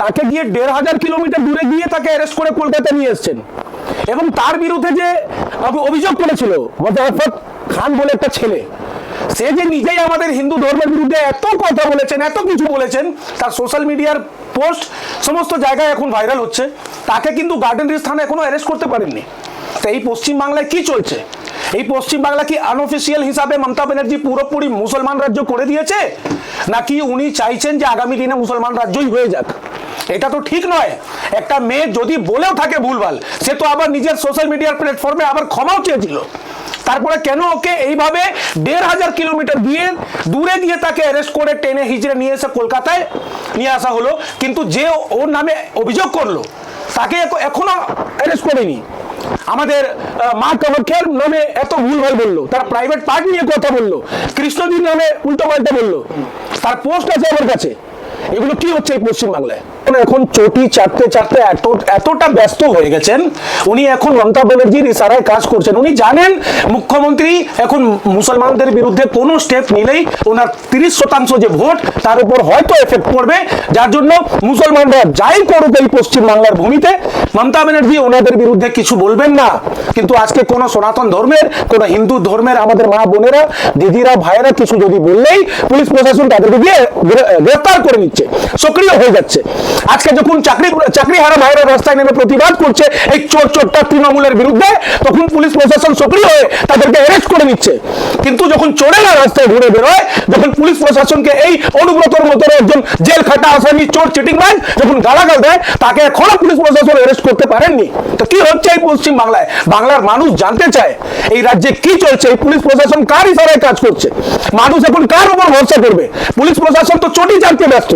তাকে গিয়ে দেড় হাজার কিলোমিটার দূরে গিয়ে তাকে অ্যারেস্ট করে কলকাতা নিয়ে এসছেন। এবং তার বিরুদ্ধে যে অভিযোগ করেছিল মোজাফর খান বলে একটা ছেলে, সে যে নিজেই আমাদের হিন্দু ধর্মের বিরুদ্ধে এত কথা বলেছেন, এত কিছু বলেছেন, তার সোশ্যাল মিডিয়ার পোস্ট সমস্ত জায়গায় এখন ভাইরাল হচ্ছে। তাকে কিন্তু গার্ডেন রিচ থানা এখনও অ্যারেস্ট করতে পারেননি। তো এই পশ্চিমবাংলায় কি চলছে? এই পশ্চিমবাংলা কি আনঅফিসিয়াল হিসাবে মমতা ব্যানার্জি পুরোপুরি মুসলমান রাজ্য করে দিয়েছে? নাকি উনি চাইছেন যে আগামী দিনে মুসলমান রাজ্যই হয়ে যাক? এটা তো ঠিক নয়। একটা মেয়ে যদি বলেও থাকে ভুলভাল, সে তো আবার নিজের সোশ্যাল মিডিয়ার প্ল্যাটফর্মে আবার ক্ষমাও চেয়েছিল। তারপরে কেন ওকে এইভাবে দেড় হাজার কিলোমিটার দিয়ে দূরে গিয়ে তাকে অ্যারেস্ট করে টেনে হিজড়ে নিয়ে এসে কলকাতায় নিয়ে আসা হলো, কিন্তু যে ওর নামে অভিযোগ করল, তাকে এখ- এখনও অ্যারেস্ট করেনি। আমাদের মা কামাখ্যার নামে এত ভুলভাল বলল, তার প্রাইভেট পার্ট নিয়ে কথা বলল, কৃষ্ণজির নামে উল্টো পাল্টা বলল, তার পোস্ট আছে আমার কাছে। এগুলো কি হচ্ছে এই পশ্চিমবাংলায়? এখন চটি চাটতে চাটতে এত এতটা ব্যস্ত হয়ে গেছেন, উনি এখন মমতা ব্যানার্জির ইশারায় কাজ করছেন। উনি জানেন মুখ্যমন্ত্রী এখন মুসলমানদের বিরুদ্ধে কোনো স্টেপ নিলেই ওনার তিরিশ শতাংশ যে ভোট, তার উপর হয়তো এফেক্ট পড়বে। যার জন্য মুসলমানরা যাই করুক এই পশ্চিমবাংলার ভূমিতে, মমতা ব্যানার্জি ওনাদের বিরুদ্ধে কিছু বলবেন না। কিন্তু আজকে কোন সনাতন ধর্মের, কোন হিন্দু ধর্মের আমাদের মা বোনেরা দিদিরা, ভাইয়েরা কিছু যদি বললেই পুলিশ প্রশাসন তাদেরকে গিয়ে গ্রেফতার করে নিচ্ছে। সক্রিয় হয়ে যাচ্ছে। আজকে যখন চাকরি চাকরি হারা ভাইয়েরা রাস্তায় নেমে প্রতিবাদ করছে, এই চোর চোরটা তৃণমূলের বিরুদ্ধে, তখন পুলিশ প্রশাসন সক্রিয় হয়ে তাদেরকে অ্যারেস্ট করে নিচ্ছে। কিন্তু যখন চোরেরা রাস্তায় ঘুরে বেরোয়, যখন পুলিশ প্রশাসনকে এই অনুব্রতর মতো একজন জেল খাটা আসামি চোর চিটিং ভাই যখন গালাগাল দেয়, তাকে এখনও পুলিশ প্রশাসন অ্যারেস্ট করতে পারেননি। তো কি হচ্ছে এই পশ্চিম বাংলায় বাংলার মানুষ জানতে চায়, এই রাজ্যে কি চলছে, এই পুলিশ প্রশাসন কার ইশারায় কাজ করছে? মানুষ এখন কার উপর ভরসা করবে? পুলিশ প্রশাসন তো চটি জানতে ব্যস্ত।